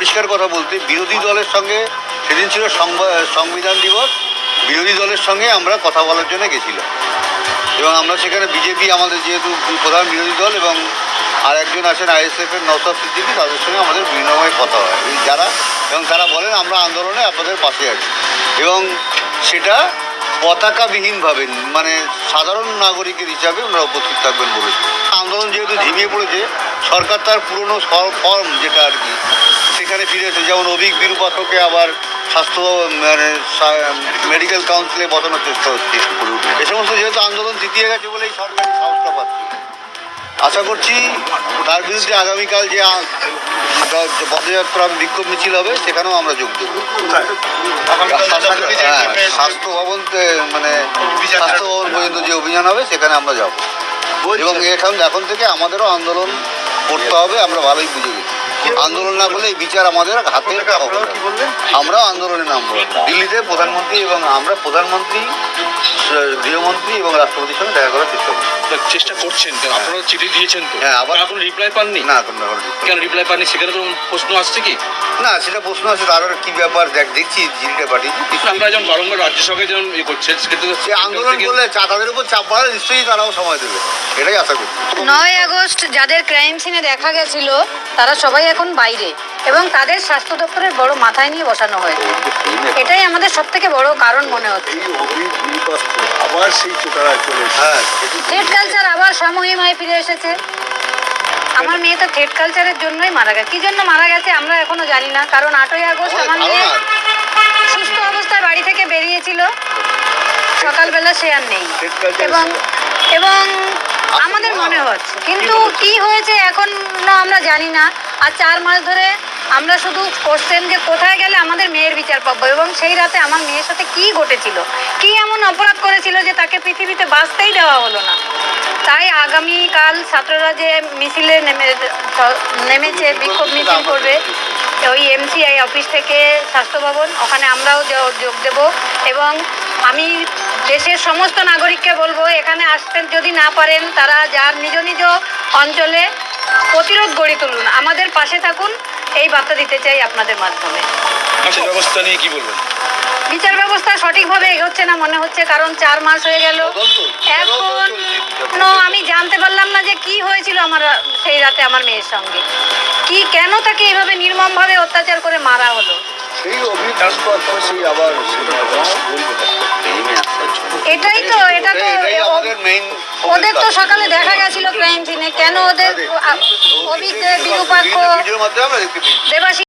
পরিষ্কার কথা বলতে, বিরোধী দলের সঙ্গে সেদিন ছিল সংবা- সংবিধান দিবস, বিরোধী দলের সঙ্গে আমরা কথা বলার জন্য গেছিলাম। এবং আমরা সেখানে বিজেপি, আমাদের যেহেতু প্রধান বিরোধী দল এবং আর একজন আছেন আইএসএফ এর নৌসাদ সিদ্দিকি, তাদের সঙ্গে আমাদের বিনিময়ে কথা হয়। যারা, এবং তারা বলেন, আমরা আন্দোলনে আপনাদের পাশে আছি। এবং সেটা পতাকাবিহীনভাবে মানে সাধারণ নাগরিকের হিসাবে ওনারা উপস্থিত থাকবেন বলে। আন্দোলন যেহেতু ঝিমিয়ে পড়েছে, সরকার তার পুরনো ফর্ম যেটা আর কি, সেখানে ফিরেছে যেমন অভিক বিরূপাক্ষকে আবার স্বাস্থ্য মানে মেডিকেল কাউন্সিলে বসানোর চেষ্টা হচ্ছে। এ সমস্ত যেহেতু আন্দোলন জিতিয়ে গেছে বলেই সরকারি সংস্থা পাচ্ছে। আশা করছি তার বিরুদ্ধে আগামীকাল যে পদযাত্রা বিক্ষোভ মিছিল হবে সেখানেও আমরা যোগ দেবো। হ্যাঁ, স্বাস্থ্য ভবন মানে স্বাস্থ্য ভবন পর্যন্ত যে অভিযান হবে সেখানে আমরা যাব। এবং এখন এখন থেকে আমাদেরও আন্দোলন করতে হবে আমরা ভালোই বুঝে গেছি। আন্দোলন না করলে এই বিচার আমাদের হাতে। আমরাও আন্দোলনে নামবো। দিল্লিতে প্রধানমন্ত্রী এবং আমরা প্রধানমন্ত্রী গৃহমন্ত্রী এবং রাষ্ট্রপতির সঙ্গে দেখা করার চেষ্টা করছি চেষ্টা করছেন কেন আপনারা চিঠি দিয়েছেন তো? হ্যাঁ, আবার- এখন রিপ্লাই পাননি? না এখন এখন কেন রিপ্লাই পাননি? সেখানে তো প্রশ্ন আসছে কি? না সেটা প্রশ্ন আছে তার আর কি ব্যাপার? দেখ দেখছি জিনিসটা পাঠিয়েছি আপনারা যেমন বারংবার রাজ্য সরকার যেমন ইয়ে করছেন সেক্ষেত্রে আন্দোলন করলে চা তাদের উপর চাপ বাড়ালে নিশ্চয়ই তারাও সময় দেবে। এটাই আশা করছি। নয় আগস্ট যাদের ক্রাইম সিনে দেখা গেছিল তারা সবাই এখন বাইরে এবং তাদের স্বাস্থ্য দপ্তরের বড় মাথায় নিয়ে বসানো হয় এটাই আমাদের সব থেকে বড় কারণ মনে হচ্ছে। আবার সেই চোটারায় চলে হ্যাঁ। থ্রেড কালচার আবার সমহিমায় ফিরে এসেছে। আমার মেয়ে তো থ্রেড কালচারের জন্যই মারা গেছে। কি জন্য মারা গেছে আমরা এখনও জানি না। কারণ আটই আগস্ট আমাদের আমার মেয়ে সুস্থ অবস্থায় বাড়ি থেকে বেরিয়েছিল। সকালবেলা সে আর নেই। এবং এবং আমাদের মনে হচ্ছে। কিন্তু কি হয়েছে এখন না আমরা জানি না। আর চার মাস ধরে আমরা শুধু কোশ্চেন যে কোথায় গেলে আমাদের মেয়ের বিচার পাবো এবং সেই রাতে আমার মেয়ের সাথে কি ঘটেছিল? কি এমন অপরাধ করেছিল যে তাকে পৃথিবীতে বাঁচতেই দেওয়া হলো না? তাই আগামীকাল ছাত্ররা যে মিছিলে নেমে, নেমেছে, বিক্ষোভ মিছিল করবে ওই এমসিআই অফিস থেকে স্বাস্থ্য ভবন। ওখানে আমরাও যোগ দেব এবং আমি দেশের সমস্ত নাগরিককে বলব, এখানে আসতে যদি না পারেন তারা যার নিজ নিজ অঞ্চলে প্রতিরোধ গড়ে তুলুন। আমাদের পাশে থাকুন। এই বার্তা দিতে চাই আপনাদের মাধ্যমে। আচ্ছা ব্যবস্থা নিয়ে কি বলবেন? বিচার ব্যবস্থা সঠিকভাবে এগোচ্ছে না মনে হচ্ছে কারণ চার মাস হয়ে গেল। এখন আমি জানতে পারলাম না যে কি হয়েছিল আমার সেই রাতে আমার মেয়ের সঙ্গে। কি কেন তাকে এইভাবে নির্মমভাবে অত্যাচার করে মারা হলো? এটাই তো এটা তো ওদের তো সকালে দেখা গেছিল ক্রাইম সিনে কেন ওদের অভিজ্ঞ বিরূপাক্ষ দেবাশী